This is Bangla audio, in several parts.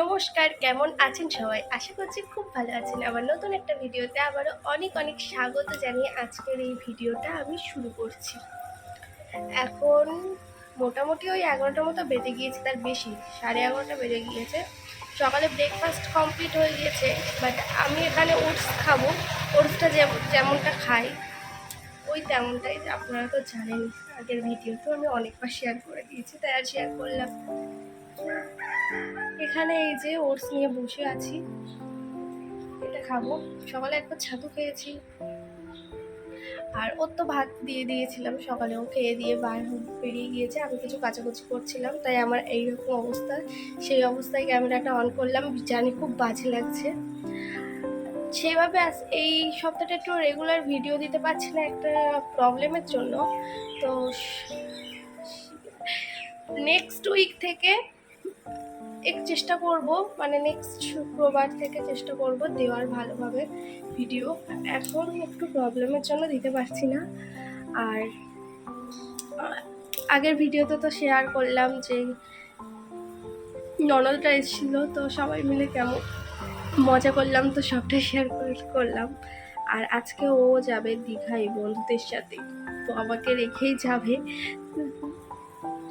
নমস্কার, কেমন আছেন সবাই? আশা করছি খুব ভালো আছেন। আবার নতুন একটা ভিডিওতে আবারও অনেক অনেক স্বাগত জানিয়ে আজকের এই ভিডিওটা আমি শুরু করছি। এখন মোটামুটি ওই এগারোটার মতো বেজে গিয়েছে, তার বেশি, সাড়ে এগারোটা বেজে গিয়েছে। সকালে ব্রেকফাস্ট কমপ্লিট হয়ে গিয়েছে বাট আমি এখানে ওটস খাব। ওটসটা যেমনটা খাই, ওই তেমনটাই আপনারা তো জানেন। আগের ভিডিও তো আমি অনেকবার শেয়ার করে দিয়েছি, তাই আর শেয়ার করলাম। এখানে এই যে ওটস নিয়ে বসে আছি। এটা খাব। সকালে একবার ছাতু খেয়েছি। আর ওর তো ভাত দিয়ে দিয়েছিলাম সকালেও খেয়ে দিয়ে বার বেরিয়ে গিয়েছে। আমি কিছু কাচাকুচি করছিলাম, তাই আমার এইরকম অবস্থা। সেই অবস্থায় ক্যামেরাটা অন করলাম। জানি খুব বাজে লাগছে। সেভাবে এই সপ্তাহটা একটু রেগুলার ভিডিও দিতে পারছি না একটা প্রবলেমের জন্য। তো নেক্সট উইক থেকে চেষ্টা করব মানে নেক্সট শুক্রবার থেকে চেষ্টা করব দেওয়ার ভালোভাবে ভিডিও এখন একটু প্রবলেমের জন্য দিতে পারছি না। আর আগের ভিডিওতে তো শেয়ার করলাম যে ননদটা এসেছিল, তো সবাই মিলে কেমন মজা করলাম, তো সবটাই শেয়ার করলাম। আর আজকে ও যাবে দীঘায় বন্ধুদের সাথে, তো আমাকে রেখেই যাবে।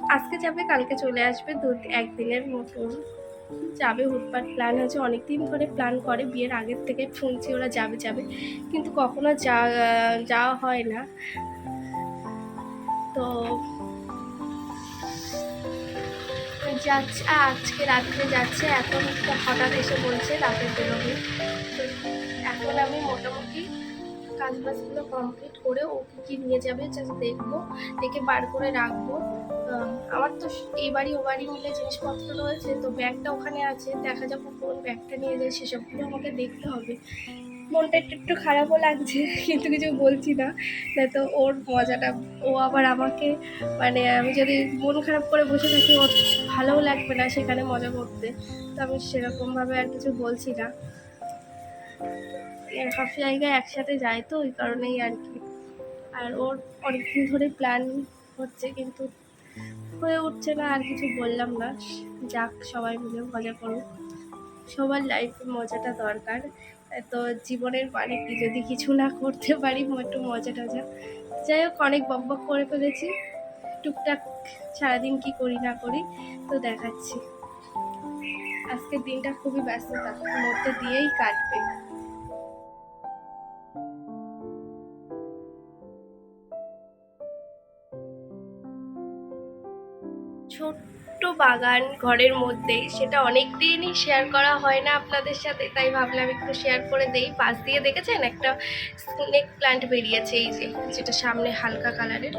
আজকে যাবে, কালকে চলে আসবে। দু, একদিনের মতন যাবে হুটপাট প্ল্যান হয়েছে। অনেক দিন ধরে প্ল্যান করে, বিয়ের আগের থেকে শুনছি ওরা যাবে যাবে। কিন্তু কখনো যা, যাওয়া হয় না। তো যাচ্ছে, আজকে রাত্রে যাচ্ছে। এখন হঠাৎ এসে বলছে রাতে বেরোবে এখন আমি মোটামুটি কাজ বাজগুলো কমপ্লিট করে ও কী কী নিয়ে যাবে জাস্ট দেখব, দেখে বার করে রাখব। আমার তো এই বাড়ি ও বাড়ি মিলে জিনিসপত্র রয়েছে, তো ব্যাগটা ওখানে আছে, দেখা যাব কোন ব্যাগটা নিয়ে যায়, সেসবগুলো আমাকে দেখতে হবে। মনটা একটু একটু খারাপও লাগছে, কিন্তু কিছু বলছি না। তো ওর মজাটা, ও আবার আমাকে মানে আমি যদি মন খারাপ করে বসে থাকি, ওর ভালোও লাগবে না সেখানে মজা করতে। তো আমি সেরকমভাবে আর কিছু বলছি না। সব জায়গায় একসাথে যায় তো, ওই কারণেই আর কি। আর ওর অনেকদিন ধরে প্ল্যান হচ্ছে, কিন্তু হয়ে উঠছে না, আর কিছু বললাম না। যাক, সবাই মিলে মজা করুক। সবার লাইফে মজাটা দরকার। তো জীবনের মানে কি, যদি কিছু না করতে পারি একটু মজা টজা। যাই হোক, অনেক বকবক করে ফেলেছি। টুকটাক সারাদিন কি করি না করি, তো দেখাচ্ছি। আজকের দিনটা খুবই ব্যস্ততার মধ্যে দিয়েই কাটবে। বাগান ঘরের মধ্যে, সেটা অনেক দিনই শেয়ার করা হয় না আপনাদের সাথে, তাই ভাবলাম একটু শেয়ার করে দেই। পাশ দিয়ে দেখেছেন একটা স্নেক প্ল্যান্ট বেরিয়েছে, এই যে, যেটা সামনে হালকা কালারের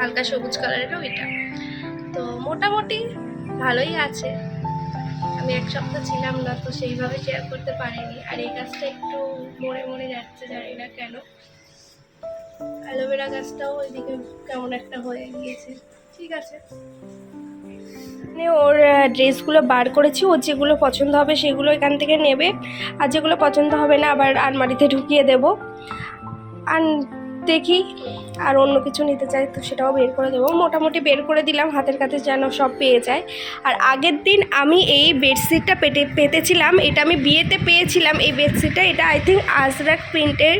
হালকা সবুজ কালারের ওইটা তো মোটামুটি ভালোই আছে। আমি এক সপ্তাহ ছিলাম না, তো সেইভাবে শেয়ার করতে পারিনি। আর এই গাছটা একটু মরে মরে যাচ্ছে, জানি না কেন। অ্যালোভেরা গাছটাও ওইদিকে কেমন একটা হয়ে গিয়েছে। ঠিক আছে। মানে ওর ড্রেসগুলো বার করেছি ওর যেগুলো পছন্দ হবে সেগুলো এখান থেকে নেবে। আর যেগুলো পছন্দ হবে না, আবার আলমারিতে ঢুকিয়ে দেব। আর দেখি আর অন্য কিছু নিতে চাই তো সেটাও বের করে দেবো। মোটামুটি বের করে দিলাম, হাতের কাছে যেন সব পেয়ে যায়। আর আগের দিন আমি এই বেডশিটটা পেতে পেতেছিলাম, এটা আমি বিয়েতে পেয়েছিলাম, এই বেডশিটটা, এটা আই থিঙ্ক আজরাক প্রিন্টের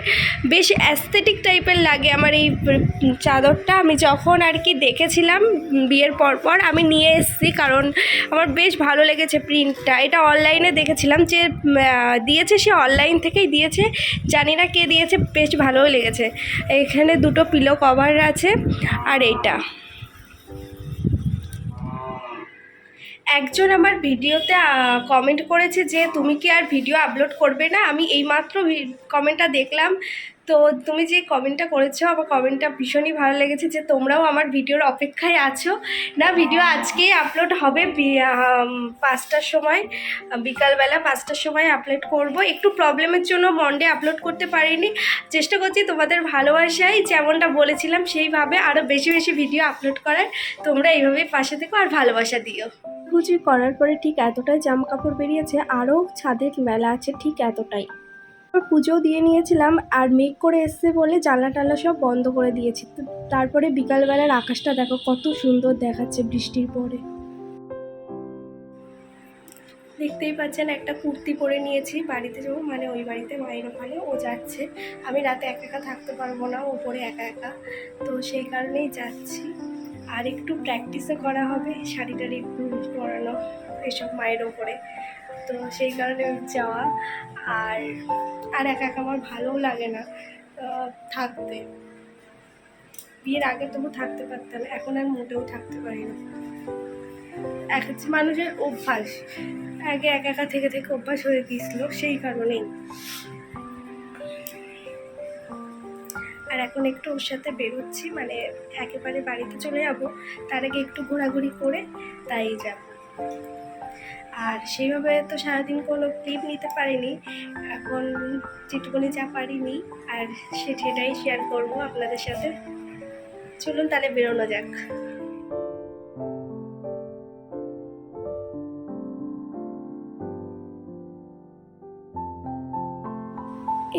বেশ অ্যাস্থেটিক টাইপের লাগে আমার এই চাদরটা। আমি যখন আর কি দেখেছিলাম বিয়ের পর পর আমি নিয়ে এসেছি কারণ আমার বেশ ভালো লেগেছে প্রিন্টটা এটা অনলাইনে দেখেছিলাম যে দিয়েছে সে অনলাইন থেকেই দিয়েছে। জানি না কে দিয়েছে, বেশ ভালোও লেগেছে। এখানে দুটো পিলো কভার আছে আর এইটা একজন আমার ভিডিওতে কমেন্ট করেছে যে, তুমি কি আর ভিডিও আপলোড করবে না? আমি এইমাত্র কমেন্টটা দেখলাম। তো তুমি যে কমেন্টটা করেছ, আমার কমেন্টটা ভীষণই ভালো লেগেছে যে, তোমরাও আমার ভিডিওর অপেক্ষায় আছো। না, ভিডিও আজকেই আপলোড হবে পাঁচটার সময়, বিকালবেলা পাঁচটার সময় আপলোড করব। একটু প্রবলেমের জন্য মন্ডে আপলোড করতে পারিনি। চেষ্টা করছি তোমাদের ভালোবাসাই যেমনটা বলেছিলাম সেইভাবে আরও বেশি বেশি ভিডিও আপলোড করার। তোমরা এইভাবেই পাশে থেকো আর ভালোবাসা দিও। কুচি করার পরে ঠিক এতটাই জামা কাপড় বেরিয়েছে আরও ছাদের মেলা আছে ঠিক এতটাই। পুজোও দিয়ে নিয়েছিলাম আর মেঘ করে এসছে বলে জানলা টালা সব বন্ধ করে দিয়েছি। তারপরে বিকালবেলার আকাশটা দেখো, কত সুন্দর দেখাচ্ছে বৃষ্টির পরে। দেখতেই পাচ্ছেন একটা কুর্তি পরে নিয়েছি, বাড়িতে যাব মানে ওই বাড়িতে মায়ের ওখানে, ও যাচ্ছে। আমি রাতে একা একা থাকতে পারব না ওপরে একা একা। তো সেই কারণেই যাচ্ছি। আর একটু প্র্যাকটিসও করা হবে শাড়ি টাড়ি একটু পরানো এসব মায়ের ওপরে। তো সেই কারণে যাওয়া। আর আর একা একা আমার ভালোও লাগে না থাকতে। বিয়ের আগে তবু থাকতে পারতাম, এখন আর মোটেও থাকতে পারি না। এক একটা মানুষের অভ্যাস। আগে একা একা থেকে থেকে অভ্যাস হয়ে গিয়েছিল, সেই কারণেই। আর এখন একটু ওর সাথে বেরোচ্ছি মানে একেবারে বাড়িতে চলে যাব। তার আগে একটু ঘোরাঘুরি করে তাই যাব। আর সেইভাবে তো সারাদিন কোনো ক্লিপ নিতে পারিনি। এখন যেটুকুনি যা পারিনি আর সেটাই শেয়ার করব আপনাদের সাথে। চলুন তাহলে বেরোনো যাক।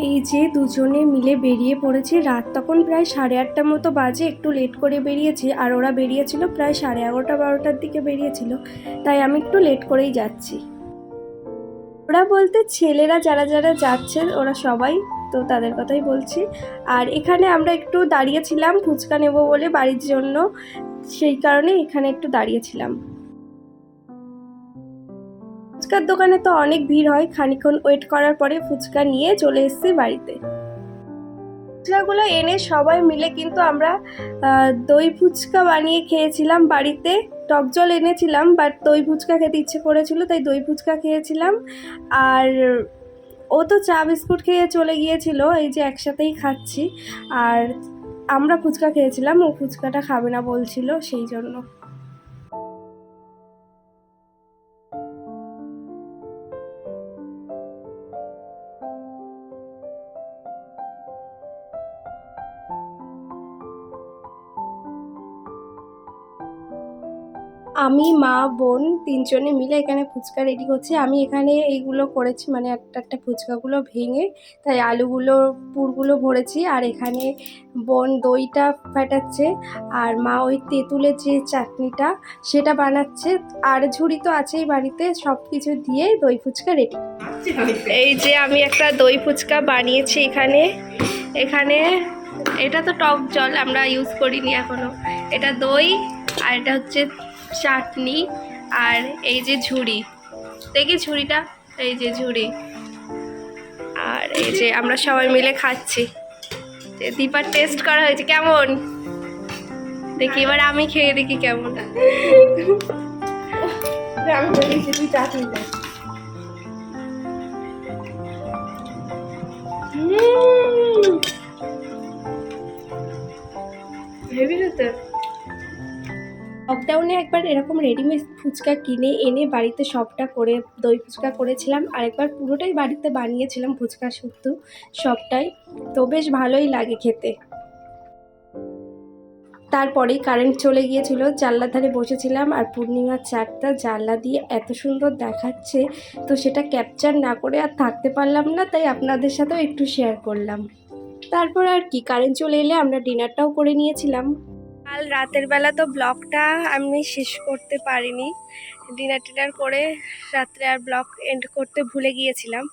এই যে দুজনে মিলে বেরিয়ে পড়েছে, রাত তখন প্রায় সাড়ে আটটার মতো বাজে, একটু লেট করে বেরিয়েছি, আর ওরা বেরিয়েছিল প্রায় সাড়ে এগারোটা, বারোটার দিকে বেরিয়েছিল, তাই আমি একটু লেট করেই যাচ্ছি। ওরা বলতে ছেলেরা যারা যারা যাচ্ছে ওরা সবাই তো তাদের কথাই বলছি। আর এখানে আমরা একটু দাঁড়িয়েছিলাম, ফুচকা নেব বলে বাড়ির জন্য, সেই কারণে এখানে একটু দাঁড়িয়েছিলাম। ফুচকার দোকানে তো অনেক ভিড় হয় খানিক্ষণ ওয়েট করার পরে ফুচকা নিয়ে চলে এসেছি বাড়িতে। ফুচকাগুলো এনে সবাই মিলে কিন্তু আমরা দই ফুচকা বানিয়ে খেয়েছিলাম বাড়িতে। টক জল এনেছিলাম বাট দই ফুচকা খেতে ইচ্ছে করেছিল, তাই দই ফুচকা খেয়েছিলাম। আর ও তো চা বিস্কুট খেয়ে চলে গিয়েছিল, এই যে একসাথেই খাচ্ছি। আর আমরা ফুচকা খেয়েছিলাম, ও ফুচকাটা খাবে না বলছিল, সেই জন্য। আমি, মা, বোন তিনজনে মিলে এখানে ফুচকা রেডি করছি। আমি এখানে এইগুলো করেছি মানে একটা একটা ফুচকাগুলো ভেঙে, তাই আলুগুলো, পুরগুলো ভরেছি। আর এখানে বোন দইটা ফাটাচ্ছে, আর মা ওই তেঁতুলের যে চাটনিটা, সেটা বানাচ্ছে। আর ঝুড়ি তো আছেই বাড়িতে সব কিছু দিয়ে দই ফুচকা রেডি এই যে আমি একটা দই ফুচকা বানিয়েছি এখানে। এখানে এটা তো টক জল, আমরা ইউজ করিনি এখনও। এটা দই, আর এটা হচ্ছে চাটনি আর এই যে ঝুড়ি। দেখি ঝুড়িটা? এই যে ঝুড়ি। আর এই যে আমরা সবাই মিলে খাচ্ছি। দীপার টেস্ট করা হয়েছে, কেমন? দেখি, এবার আমি খেয়ে দেখি কেমন। হেভি খেতে লকডাউনে একবার এরকম রেডিমেড ফুচকা কিনে এনে বাড়িতে সবটা করে, দই ফুচকা করেছিলাম আর একবার পুরোটাই বাড়িতে বানিয়েছিলাম ফুচকা শুক্তো সবটাই। তো বেশ ভালোই লাগে খেতে। তারপরেই কারেন্ট চলে গিয়েছিল, জানলার ধারে বসেছিলাম আর পূর্ণিমার চারটা জানলা দিয়ে এত সুন্দর দেখাচ্ছে, তো সেটা ক্যাপচার না করে আর থাকতে পারলাম না, তাই আপনাদের সাথেও একটু শেয়ার করলাম। তারপর আর কি কারেন্ট চলে এলে আমরা ডিনারটাও করে নিয়েছিলাম। কাল রাতের বেলা তো ব্লগটা আমি শেষ করতে পারিনি। ডিনার টিনার করে রাত্রে আর ব্লগ এন্ড করতে ভুলে গিয়েছিলাম।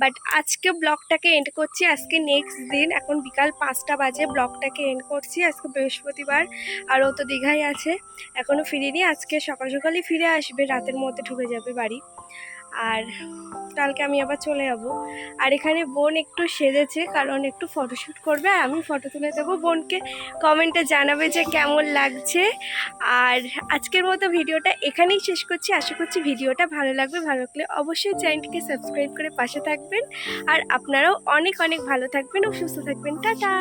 বাট আজকে ব্লগটাকে এন্ড করছি, আজকে নেক্সট দিন, এখন বিকাল পাঁচটা বাজে ব্লগটাকে এন্ড করছি। আজকে বৃহস্পতিবার, আর ও তো দীঘায় আছে এখনও ফিরিনি। আজকে সকাল সকালই ফিরে আসবে, রাতের মধ্যে ঢুকে যাবে বাড়ি। আর কালকে আমি আবার চলে যাব। আর এখানে বোন একটু সেজেছে, কারণ একটু ফটোশ্যুট করবে, আর আমি ফটো তুলে দেবো। বোনকে কমেন্টে জানাবে যে কেমন লাগছে। আর আজকের মতো ভিডিওটা এখানেই শেষ করছি। আশা করছি ভিডিওটা ভালো লাগবে। ভালো লাগলে অবশ্যই চ্যানেলটিকে সাবস্ক্রাইব করে পাশে থাকবেন। আর আপনারাও অনেক অনেক ভালো থাকবেন ও সুস্থ থাকবেন। টাটা!